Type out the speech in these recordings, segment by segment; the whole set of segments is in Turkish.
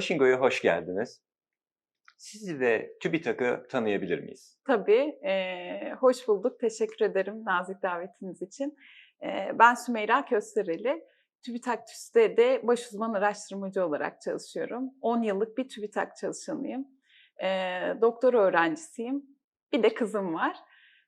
Başingo'ya hoş geldiniz. Sizi ve TÜBİTAK'ı tanıyabilir miyiz? Tabii, eee, hoş bulduk. Teşekkür ederim nazik davetiniz için. Eee, ben Sümeyra Köstereli. TÜBİTAK TÜS'te baş uzman araştırmacı olarak çalışıyorum. 10 yıllık bir TÜBİTAK çalışanıyım. Eee, doktora öğrencisiyim. Bir de kızım var.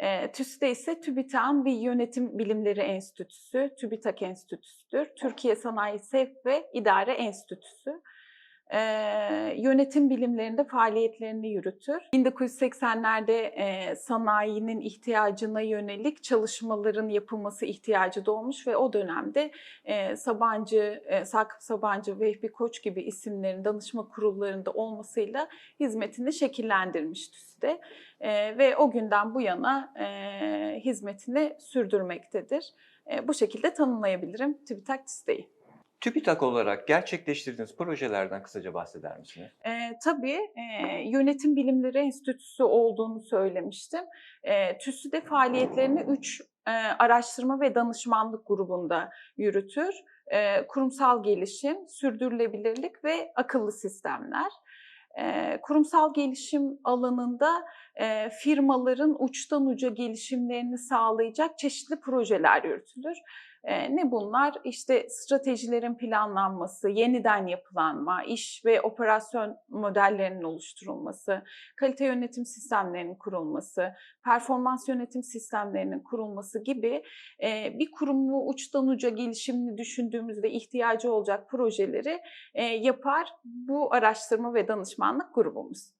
Eee TÜS'te ise TÜBİTAK'ın bir yönetim bilimleri enstitüsü, TÜBİTAK Enstitüsü'dür. Türkiye Sanayi Sevk ve İdare Enstitüsü. Eee, yönetim bilimlerinde faaliyetlerini yürütür. 1980'lerde eee, sanayinin ihtiyacına yönelik çalışmaların yapılması ihtiyacı doğmuş ve o dönemde eee, Sabancı, eee, Sakıp Sabancı, Vehbi Koç gibi isimlerin danışma kurullarında olmasıyla hizmetini şekillendirmiş TÜS'te. Eee, ve o günden bu yana eee, hizmetini sürdürmektedir. Eee, bu şekilde tanımlayabilirim TÜBİTAK TÜS'teyi. TÜBİTAK olarak gerçekleştirdiğiniz projelerden kısaca bahseder misiniz? Eee, tabii, eee, Yönetim Bilimleri Enstitüsü olduğunu söylemiştim. Eee, TÜSÜ de faaliyetlerini 3 eee, araştırma ve danışmanlık grubunda yürütür. Eee, kurumsal gelişim, sürdürülebilirlik ve akıllı sistemler. Eee, kurumsal gelişim alanında eee, firmaların uçtan uca gelişimlerini sağlayacak çeşitli projeler yürütülür. Eee, ne bunlar? İşte stratejilerin planlanması, yeniden yapılanma, iş ve operasyon modellerinin oluşturulması, kalite yönetim sistemlerinin kurulması, performans yönetim sistemlerinin kurulması gibi eee, bir kurumu uçtan uca gelişimini düşündüğümüzde ihtiyacı olacak projeleri eee, yapar bu araştırma ve danışmanlık grubumuz.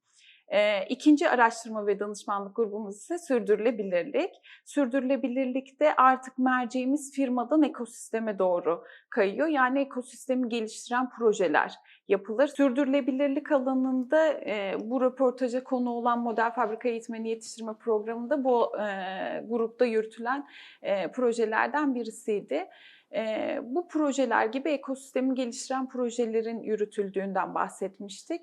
Eee, ikinci araştırma ve danışmanlık grubumuz ise sürdürülebilirlik. Sürdürülebilirlikte artık merceğimiz firmadan ekosisteme doğru kayıyor. Yani ekosistemi geliştiren projeler yapılır. Sürdürülebilirlik alanında e, bu röportaja konu olan Model Fabrika Eğitmeni Yetiştirme Programı'nda bu e, grupta yürütülen e, projelerden birisiydi. Bu projeler gibi ekosistemi geliştiren projelerin yürütüldüğünden bahsetmiştik.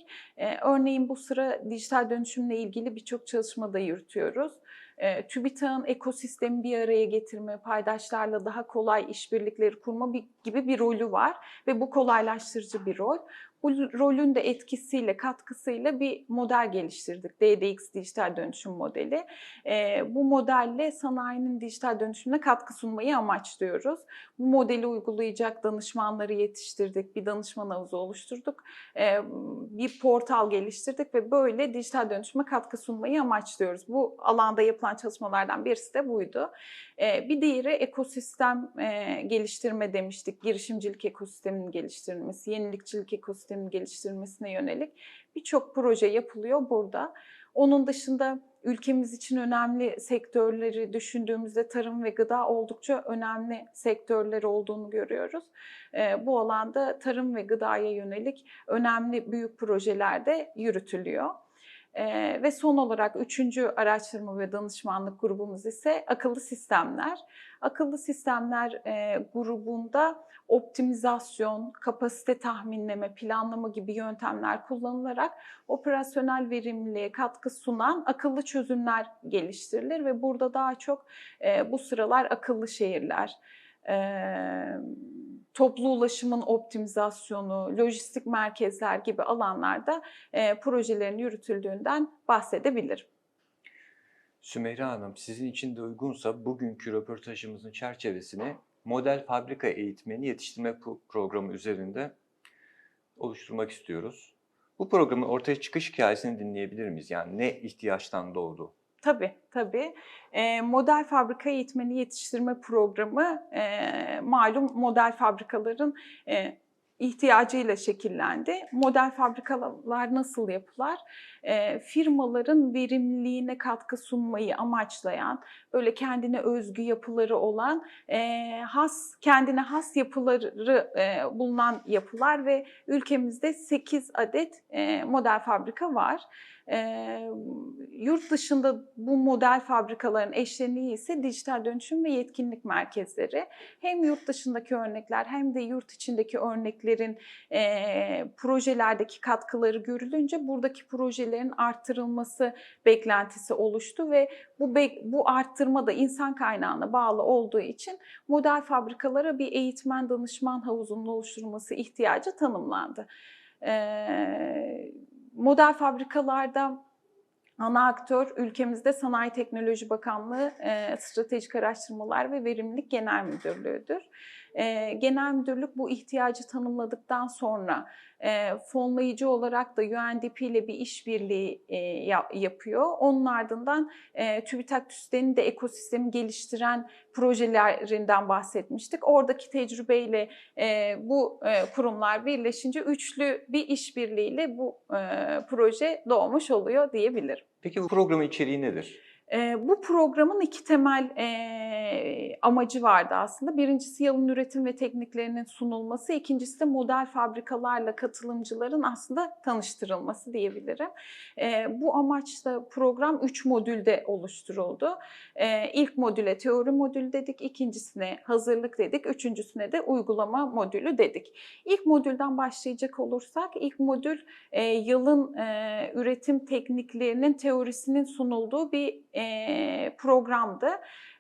Örneğin bu sıra dijital dönüşümle ilgili birçok çalışma da yürütüyoruz. E, TÜBİTAK'ın ekosistemi bir araya getirme, paydaşlarla daha kolay işbirlikleri kurma gibi bir rolü var ve bu kolaylaştırıcı bir rol. Bu rolün de etkisiyle, katkısıyla bir model geliştirdik. DDX Dijital Dönüşüm Modeli. E, bu modelle sanayinin dijital dönüşümüne katkı sunmayı amaçlıyoruz. Bu modeli uygulayacak danışmanları yetiştirdik, bir danışman havuzu oluşturduk, e, bir portal geliştirdik ve böyle dijital dönüşüme katkı sunmayı amaçlıyoruz. Bu alanda yapılan çalışmalardan birisi de buydu. E, bir diğeri ekosistem e, geliştirme demiştik. Girişimcilik ekosisteminin geliştirilmesi, yenilikçilik ekosisteminin geliştirilmesine yönelik birçok proje yapılıyor burada. Onun dışında ülkemiz için önemli sektörleri düşündüğümüzde tarım ve gıda oldukça önemli sektörler olduğunu görüyoruz. E, bu alanda tarım ve gıdaya yönelik önemli büyük projeler de yürütülüyor. Ee, ve son olarak üçüncü araştırma ve danışmanlık grubumuz ise akıllı sistemler. Akıllı sistemler e, grubunda optimizasyon, kapasite tahminleme, planlama gibi yöntemler kullanılarak operasyonel verimliliğe katkı sunan akıllı çözümler geliştirilir ve burada daha çok e, bu sıralar akıllı şehirler, e, toplu ulaşımın optimizasyonu, lojistik merkezler gibi alanlarda e, projelerin yürütüldüğünden bahsedebilirim. Sümeyra Hanım, sizin için de uygunsa bugünkü röportajımızın çerçevesini Model Fabrika Eğitmeni Yetiştirme Pro- Programı üzerinde oluşturmak istiyoruz. Bu programın ortaya çıkış hikayesini dinleyebilir miyiz? Yani ne ihtiyaçtan doğdu? Tabii, tabii. E, model fabrika eğitmeni yetiştirme programı e, malum model fabrikaların e, ihtiyacıyla şekillendi. Model fabrikalar nasıl yapılar? E, firmaların verimliliğine katkı sunmayı amaçlayan, böyle kendine özgü yapıları olan, e, has kendine has yapıları e, bulunan yapılar ve ülkemizde 8 adet e, model fabrika var. E, yurt dışında bu model fabrikaların eşleniği ise dijital dönüşüm ve yetkinlik merkezleri. Hem yurt dışındaki örnekler hem de yurt içindeki örneklerin e, projelerdeki katkıları görülünce buradaki projelerin arttırılması beklentisi oluştu ve bu bu arttırma da insan kaynağına bağlı olduğu için model fabrikalara bir eğitmen danışman havuzunun oluşturulması ihtiyacı tanımlandı. Ee, model fabrikalarda ana aktör ülkemizde Sanayi Teknoloji Bakanlığı e, Stratejik Araştırmalar ve Verimlilik Genel Müdürlüğü'dür. E, Genel Müdürlük bu ihtiyacı tanımladıktan sonra e, fonlayıcı olarak da UNDP ile bir işbirliği e, ya- yapıyor. Onun ardından e, TÜBİTAK TÜSDE'nin de ekosistemi geliştiren projelerinden bahsetmiştik. Oradaki tecrübeyle e, bu e, kurumlar birleşince üçlü bir işbirliğiyle bu e, proje doğmuş oluyor diyebilirim. Peki bu programın içeriği nedir? Bu programın iki temel amacı vardı aslında. Birincisi yalın üretim ve tekniklerinin sunulması, ikincisi de model fabrikalarla katılımcıların aslında tanıştırılması diyebilirim. Bu amaçla program üç modülde oluşturuldu. E, ilk modüle teori modülü dedik, ikincisine hazırlık dedik, üçüncüsüne de uygulama modülü dedik. İlk modülden başlayacak olursak, ilk modül yalın e, üretim tekniklerinin teorisinin sunulduğu bir e, programdı.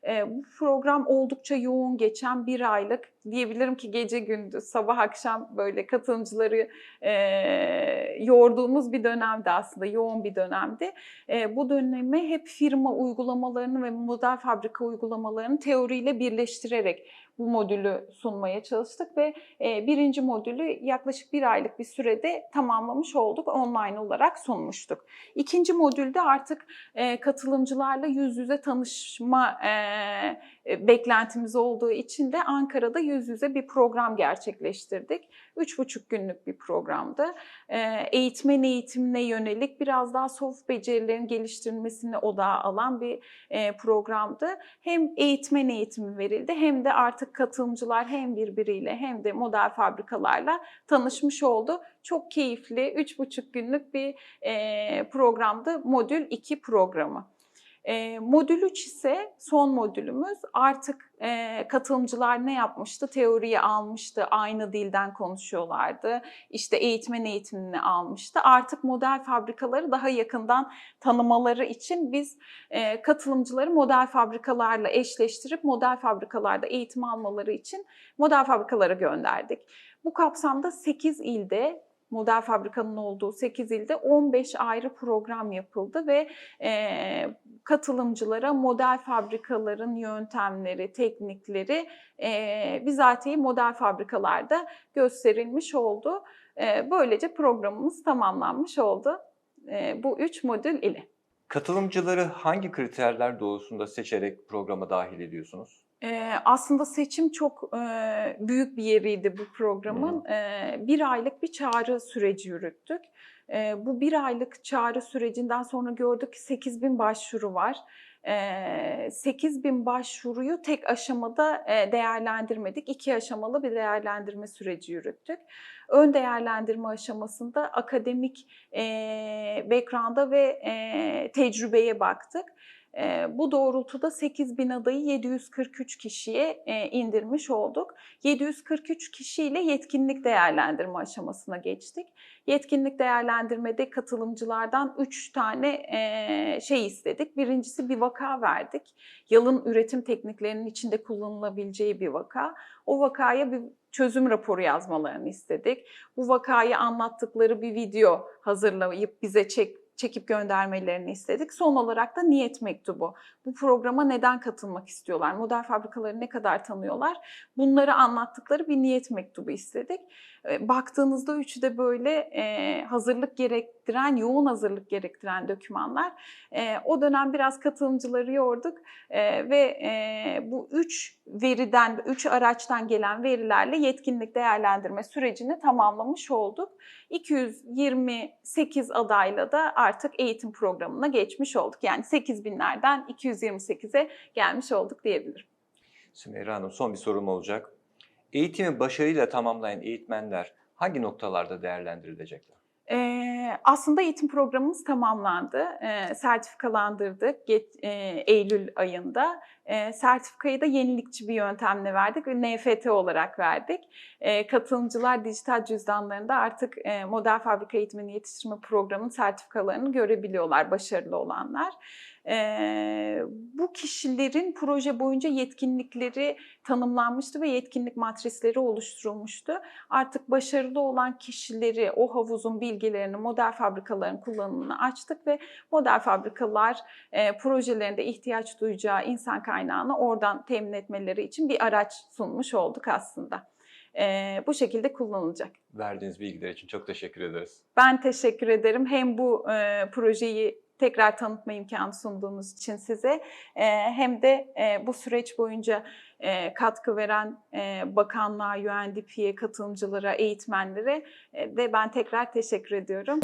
E, bu program oldukça yoğun geçen bir aylık diyebilirim ki gece gündüz sabah akşam böyle katılımcıları e, yorduğumuz bir dönemdi aslında yoğun bir dönemdi. E, bu dönemi hep firma uygulamalarını ve model fabrika uygulamalarını teoriyle birleştirerek bu modülü sunmaya çalıştık ve e, birinci modülü yaklaşık bir aylık bir sürede tamamlamış olduk. Online olarak sunmuştuk. İkinci modülde artık e, katılımcılarla yüz yüze tanışma e, beklentimiz olduğu için de Ankara'da yüz yüze bir program gerçekleştirdik. Üç buçuk günlük bir programdı. Eğitmen eğitimine yönelik biraz daha soft becerilerin geliştirilmesini odağa alan bir programdı. Hem eğitmen eğitimi verildi hem de artık katılımcılar hem birbiriyle hem de model fabrikalarla tanışmış oldu. Çok keyifli, üç buçuk günlük bir programdı. Modül 2 programı. E, modül 3 ise son modülümüz. Artık e, katılımcılar ne yapmıştı? Teoriyi almıştı, aynı dilden konuşuyorlardı. İşte eğitmen eğitimini almıştı. Artık model fabrikaları daha yakından tanımaları için biz e, katılımcıları model fabrikalarla eşleştirip model fabrikalarda eğitim almaları için model fabrikalara gönderdik. Bu kapsamda 8 ilde model fabrikanın olduğu 8 ilde 15 ayrı program yapıldı ve e, katılımcılara model fabrikaların yöntemleri, teknikleri e, bizatihi model fabrikalarda gösterilmiş oldu. E, böylece programımız tamamlanmış oldu e, bu üç modül ile. Katılımcıları hangi kriterler doğrusunda seçerek programa dahil ediyorsunuz? Ee, aslında seçim çok e, büyük bir yeriydi bu programın. Ee, bir aylık bir çağrı süreci yürüttük. Ee, bu bir aylık çağrı sürecinden sonra gördük ki 8 bin başvuru var. Ee, 8 bin başvuruyu tek aşamada e, değerlendirmedik. İki aşamalı bir değerlendirme süreci yürüttük. Ön değerlendirme aşamasında akademik e, background'a ve e, tecrübeye baktık. E, bu doğrultuda 8 bin adayı 743 kişiye e, indirmiş olduk. 743 kişiyle yetkinlik değerlendirme aşamasına geçtik. Yetkinlik değerlendirmede katılımcılardan 3 tane e, şey istedik. Birincisi bir vaka verdik. Yalın üretim tekniklerinin içinde kullanılabileceği bir vaka. O vakaya bir çözüm raporu yazmalarını istedik. Bu vakayı anlattıkları bir video hazırlayıp bize çek, çekip göndermelerini istedik. Son olarak da niyet mektubu. Bu programa neden katılmak istiyorlar? Model fabrikaları ne kadar tanıyorlar? Bunları anlattıkları bir niyet mektubu istedik. E, Baktığınızda üçü de böyle e, hazırlık gerektiren, yoğun hazırlık gerektiren dokümanlar. E, o dönem biraz katılımcıları yorduk ve bu üç veriden, üç araçtan gelen verilerle yetkinlik değerlendirme sürecini tamamlamış olduk. 228 adayla da artık eğitim programına geçmiş olduk. Yani 8 binlerden 228'e gelmiş olduk diyebilirim. Sümeyra Hanım son bir sorum olacak. Eğitimi başarıyla tamamlayan eğitmenler hangi noktalarda değerlendirilecekler? Ee, aslında eğitim programımız tamamlandı. Ee, sertifikalandırdık get, e, Eylül ayında. Ee, sertifikayı da yenilikçi bir yöntemle verdik ve NFT olarak verdik. Ee, katılımcılar dijital cüzdanlarında artık e, model fabrika eğitimini yetiştirme programının sertifikalarını görebiliyorlar başarılı olanlar. Bu kişilerin proje boyunca yetkinlikleri tanımlanmıştı ve yetkinlik matrisleri oluşturulmuştu. Artık başarılı olan kişileri, o havuzun bilgilerini, model fabrikaların kullanımını açtık ve model fabrikalar e, projelerinde ihtiyaç duyacağı insan kaynağını oradan temin etmeleri için bir araç sunmuş olduk aslında. E, bu şekilde kullanılacak. Verdiğiniz bilgiler için çok teşekkür ederiz. Ben teşekkür ederim. Hem bu e, projeyi tekrar tanıtma imkanı sunduğunuz için size e, hem de e, bu süreç boyunca e, katkı veren e, bakanlığa, UNDP'ye, katılımcılara, eğitmenlere e, de ben tekrar teşekkür ediyorum.